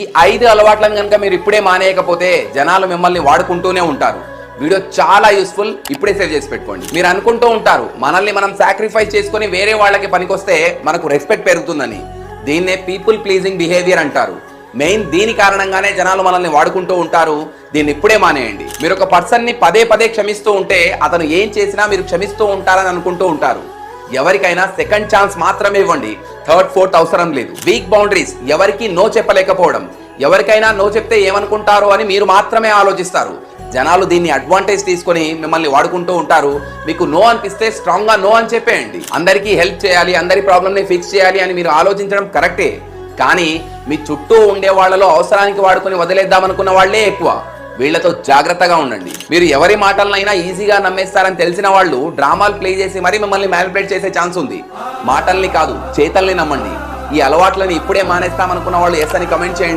ఈ ఐదు అలవాట్లను కనుక మీరు ఇప్పుడే మానేయకపోతే జనాలు మిమ్మల్ని వాడుకుంటూనే ఉంటారు. వీడియో చాలా యూస్ఫుల్ ఇప్పుడే సేవ్ చేసి పెట్టుకోండి. మీరు అనుకుంటూ ఉంటారు మనల్ని మనం సాక్రిఫైస్ చేసుకుని వేరే వాళ్ళకి పనికొస్తే మనకు రెస్పెక్ట్ పెరుగుతుందని. దీన్నే పీపుల్ ప్లీజింగ్ బిహేవియర్ అంటారు. మెయిన్ దీని కారణంగానే జనాలు మనల్ని వాడుకుంటూ ఉంటారు. దీన్ని ఇప్పుడే మానేయండి. మీరు ఒక పర్సన్ని పదే పదే క్షమిస్తూ ఉంటే అతను ఏం చేసినా మీరు క్షమిస్తూ ఉంటారని అనుకుంటూ ఉంటారు. ఎవరికైనా సెకండ్ ఛాన్స్ మాత్రమే ఇవ్వండి. థర్డ్ ఫోర్త్ అవసరం లేదు. వీక్ బౌండరీస్ ఎవరికి నో చెప్పలేకపోవడం. ఎవరికైనా నో చెప్తే ఏమనుకుంటారో అని మీరు మాత్రమే ఆలోచిస్తారు. జనాలు దీన్ని అడ్వాంటేజ్ తీసుకొని మిమ్మల్ని వాడుకుంటూ ఉంటారు. మీకు నో అనిపిస్తే స్ట్రాంగ్గా నో అని చెప్పేయండి. అందరికీ హెల్ప్ చేయాలి అందరి ప్రాబ్లమ్ని ఫిక్స్ చేయాలి అని మీరు ఆలోచించడం కరెక్టే కానీ మీ చుట్టూ ఉండే వాళ్ళలో అవసరానికి వాడుకొని వదిలేద్దామనుకున్న వాళ్ళే ఎక్కువ. వీళ్ళతో జాగ్రత్తగా ఉండండి. మీరు ఎవరి మాటలనైనా ఈజీగా నమ్మేస్తారని తెలిసిన వాళ్ళు డ్రామాలు ప్లే చేసి మరీ మిమ్మల్ని మ్యానిపులేట్ చేసే ఛాన్స్ ఉంది. మాటల్ని కాదు చేతల్ని నమ్మండి. ఈ అలవాట్లని ఇప్పుడే మానేస్తామనుకున్న వాళ్ళు ఎస్ అని కమెంట్ చేయండి.